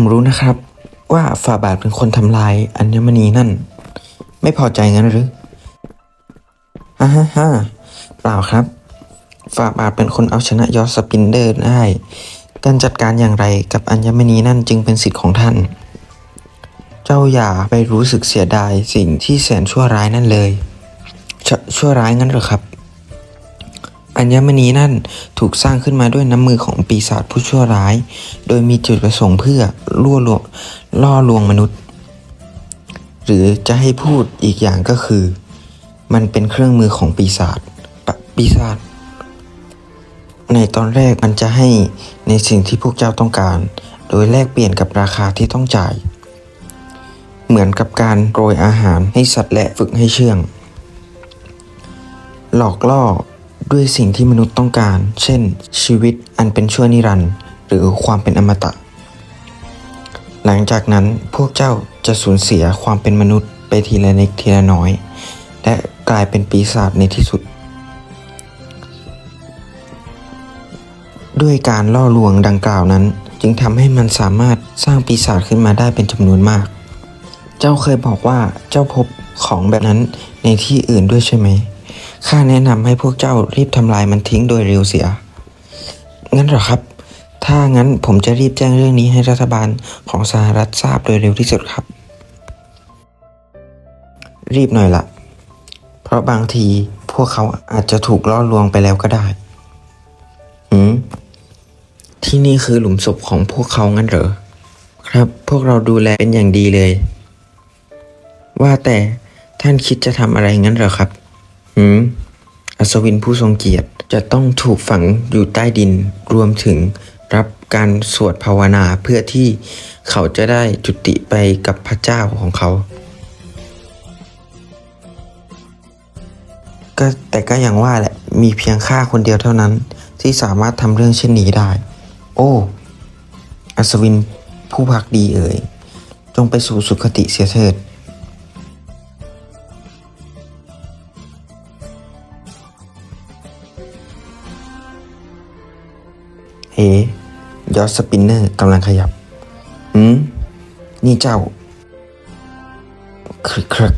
ผมรู้นะครับ ว่าฝ่าบาทเป็นคนทำลายอัญมณีนั่น ไม่พอใจงั้นหรือฮ่าฮ่าฮ่าเปล่าครับ ฝ่าบาทเป็นคนเอาชนะยอสปินเดอร์ได้ การจัดการอย่างไรกับอัญมณีนั่นจึงเป็นสิทธิ์ของท่าน เจ้าอย่าไปรู้สึกเสียดายสิ่งที่แสนชั่วร้ายนั่นเลยชชั่วร้ายงั้นหรอครับ อัญมณีนั่นถูกสร้างขึ้นมาด้วยน้ำมือของปีศาจผู้ชั่วร้าย โดยมีจุดประสงค์เพื่อล่วลวงล่อลวงมนุษย์ หรือจะให้พูดอีกอย่างก็คือ มันเป็นเครื่องมือของปีศาจปะปีศาจในตอนแรกมันจะให้ในสิ่งที่พวกเจ้าต้องการ โดยแลกเปลี่ยนกับราคาที่ต้องจ่าย เหมือนกับการโรยอาหารให้สัตว์และฝึกให้เชื่อง หลอกล่อ ด้วยสิ่งที่มนุษย์ต้องการ เช่น ชีวิตอันเป็นชั่วนิรันดร์หรือความเป็นอมตะ หลังจากนั้นพวกเจ้าจะสูญเสียความเป็นมนุษย์ไปทีละเล็กทีละน้อย และกลายเป็นปีศาจในที่สุด ด้วยการล่อลวงดังกล่าวนั้น จึงทำให้มันสามารถสร้างปีศาจขึ้นมาได้เป็นจำนวนมาก เจ้าเคยบอกว่าเจ้าพบของแบบนั้นในที่อื่นด้วยใช่ไหม ข้าแนะนำให้พวกเจ้ารีบทำลายมันทิ้งโดยเร็วเสีย งั้นเหรอครับ ถ้างั้นผมจะรีบแจ้งเรื่องนี้ให้รัฐบาลของสหรัฐทราบโดยเร็วที่สุดครับ รีบหน่อยละ เพราะบางทีพวกเขาอาจจะถูกล่อลวงไปแล้วก็ได้ หืม ที่นี่คือหลุมศพของพวกเขางั้นเหรอ ครับ พวกเราดูแลเป็นอย่างดีเลย ว่าแต่ท่านคิดจะทำอะไรงั้นเหรอครับ หืมอัศวินผู้ทรงเกียรติจะต้องถูกฝังอยู่ใต้ดินรวมถึงรับการสวดภาวนาเพื่อที่เขาจะได้จุติไปกับพระเจ้าของเขาก็แต่ก็อย่างว่าแหละมีเพียงข้าคนเดียวเท่านั้น ที่สามารถทำเรื่องเช่นนี้ได้ โอ้ อัศวินผู้พักดีเอ่ยจงไปสู่สุคติเสียเถิด ยอดสปินเนอร์กำลังขยับหืม นี่เจ้า ครึกครึก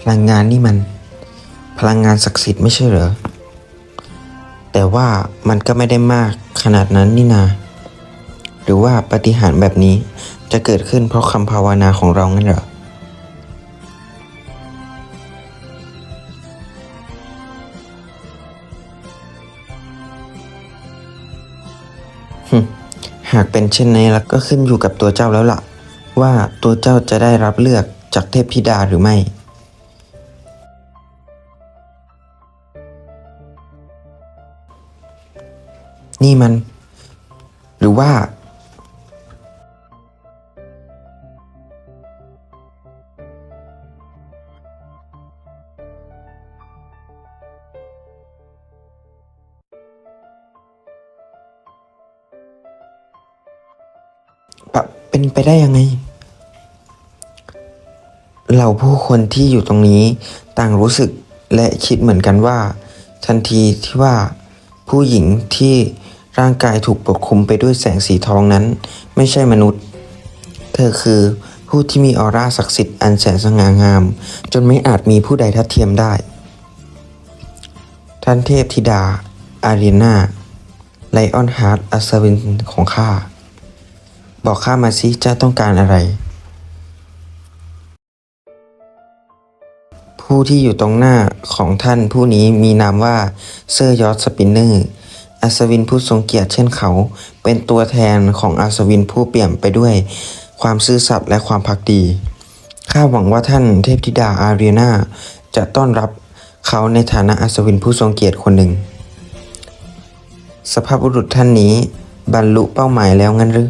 พลังงานนี่มัน พลังงานศักดิ์สิทธิ์ไม่ใช่เหรอ แต่ว่ามันก็ไม่ได้มากขนาดนั้นนี่นา หรือว่าปฏิหารแบบนี้จะเกิดขึ้นเพราะคำภาวนาของเรางั้นเหรอ หากเป็นเช่นนี้แล้วก็ขึ้นอยู่กับตัวเจ้าแล้วล่ะ ว่าตัวเจ้าจะได้รับเลือกจากเทพธิดาหรือไม่นี่มัน หรือว่า เป็นไปได้ยังไง เหล่าผู้คนที่อยู่ตรงนี้ต่างรู้สึกและคิดเหมือนกันว่า ทันทีที่ว่าผู้หญิงที่ร่างกายถูกปกคลุมไปด้วยแสงสีทองนั้น ไม่ใช่มนุษย์ เธอคือผู้ที่มีออร่าศักดิ์สิทธิ์อันแสนสง่างาม จนไม่อาจมีผู้ใดทัดเทียมได้ ท่านเทพธิดา อารีนาไลออนฮาร์ดอัศวินของข้า บอกข้ามาสิเจ้าต้องการอะไร ผู้ที่อยู่ตรงหน้าของท่านผู้นี้มีนามว่าเซอร์ยอดสปินเนอร์ อัศวินผู้ทรงเกียรติเช่นเขา เป็นตัวแทนของอัศวินผู้เปี่ยมไปด้วยความซื่อสัตย์และความพักดี ข้าหวังว่าท่านเทพธิดาอารีนาจะต้อนรับเขาในฐานะอัศวินผู้ทรงเกียรติคนหนึ่ง สภาพบุรุษท่านนี้บรรลุเป้าหมายแล้วงั้นหรือ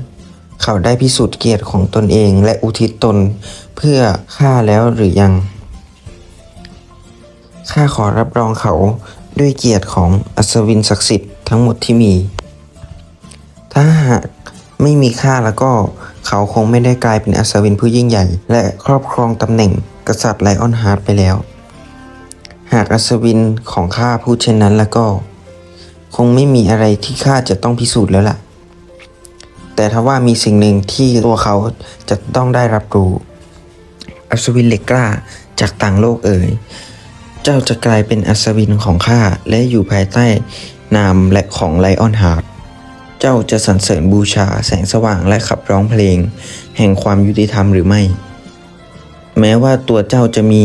เขาได้พิสูจน์เกียรติของตนเองและอุทิศตนเพื่อข้าแล้วหรือยัง ข้าขอรับรองเขาด้วยเกียรติของอัศวินศักดิ์สิทธิ์ทั้งหมดที่มี ถ้าหากไม่มีข้าแล้วก็เขาคงไม่ได้กลายเป็นอัศวินผู้ยิ่งใหญ่ และครอบครองตำแหน่งกษัตริย์ไลออนฮาร์ดไปแล้ว หากอัศวินของข้าพูดเช่นนั้นแล้วก็ คงไม่มีอะไรที่ข้าจะต้องพิสูจน์แล้วล่ะ แต่ถ้าว่ามีสิ่งหนึ่งที่ตัวเขาจะต้องได้รับรู้ อัศวินเหล็กกล้าจากต่างโลกเอ่ยเจ้าจะกลายเป็นอัศวินของข้าและอยู่ภายใต้นามและของไลออนฮาร์ดเจ้าจะสรรเสริญบูชาแสงสว่างและขับร้องเพลง แห่งความยุติธรรมหรือไม่ แม้ว่าตัวเจ้าจะมี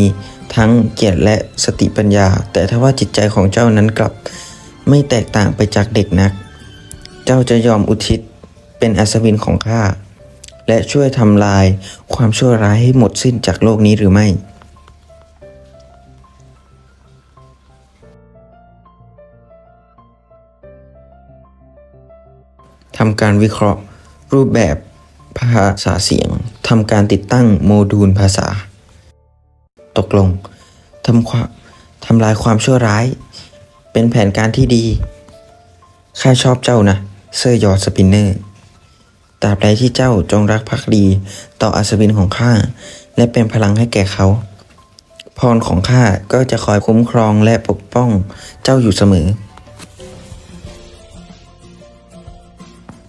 ทั้งเกียรติและสติปัญญา แต่ถ้าว่าจิตใจของเจ้านั้นกลับ ไม่แตกต่างไปจากเด็กนัก เจ้าจะยอมอุทิศ เป็นอัศวินของข้า และช่วยทำลายความชั่วร้ายให้หมดสิ้นจากโลกนี้หรือไม่ ทำการวิเคราะห์ รูปแบบภาษาเสียง ทำการติดตั้งโมดูลภาษา ตกลงทำความทำลายความชั่วร้าย เป็นแผนการที่ดี ข้าชอบเจ้านะ เซอร์ยอร์ดสปินเนอร์ ตราบใดที่เจ้าจงรักภักดีต่ออัศวินของข้า และเป็นพลังให้แก่เขา พรของข้าก็จะคอยคุ้มครองและปกป้องเจ้าอยู่เสมอ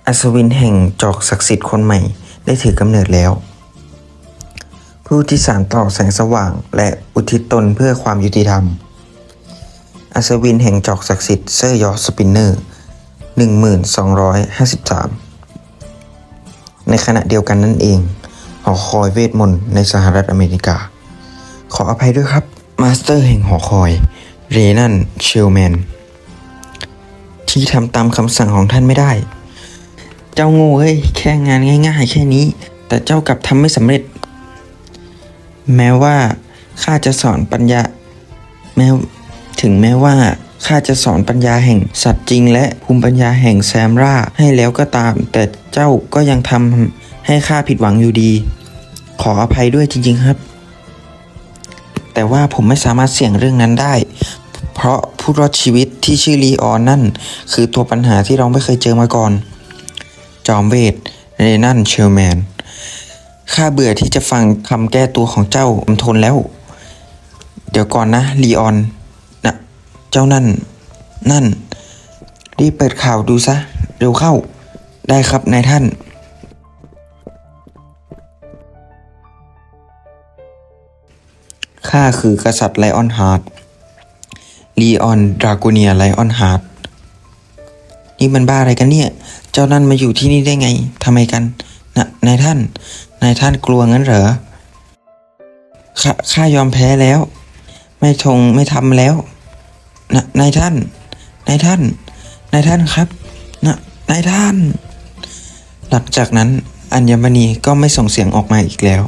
อัศวินแห่งจอกศักดิ์สิทธิ์คนใหม่ได้ถือกำเนิดแล้ว ผู้ที่สานต่อแสงสว่างและอุทิศตนเพื่อความยุติธรรม อัศวินแห่งจอกศักดิ์สิทธิ์เซอร์ยอร์สปินเนอร์ 1253 ในขณะเดียวกันนั่นเอง หอคอยเวทมนต์ในสหรัฐอเมริกา ขออภัยด้วยครับ มาสเตอร์แห่งหอคอย เรนันเชลแมน ที่ทำตามคำสั่งของท่านไม่ได้ เจ้าโง่เอ้ย แค่งานง่ายๆ แค่นี้ แต่เจ้ากลับทำไม่สำเร็จ แม้ว่าข้าจะสอนปัญญา แม้ถึงแม้ว่า ข้าจะสอนปัญญาแห่งสัตว์จริง และภูมิปัญญาแห่งแซมราให้แล้วก็ตาม แต่เจ้าก็ยังทำให้ข้าผิดหวังอยู่ดี ขออภัยด้วยจริง ๆครับ แต่ว่าผมไม่สามารถเสี่ยงเรื่องนั้นได้ เพราะผู้รอดชีวิตที่ชื่อลีออนนั่น คือตัวปัญหาที่เราไม่เคยเจอมาก่อน จอมเวทเรนันเชลแมนข้าเบื่อที่จะฟังคำแก้ตัวของเจ้าผมทนแล้ว เดี๋ยวก่อนนะลีออน เจ้านั่น นั่น รีบเปิดข่าวดูซะ เร็วเข้า ได้ครับนายท่าน ข้าคือกษัตริย์ไลออนฮาร์ดลีออนดราโกเนียไลออนฮาร์ดนี่มันบ้าอะไรกันเนี่ย เจ้านั่นมาอยู่ที่นี่ได้ไงทำไมกันนะนายท่าน นายท่านกลัวงั้นเหรอข้าข้ายอมแพ้แล้ว ไม่ทงไม่ทำแล้ว นะนายท่าน นายท่าน นายท่านครับนะนายท่าน หลังจากนั้นอัญมณีก็ไม่ส่งเสียงออกมาอีกแล้ว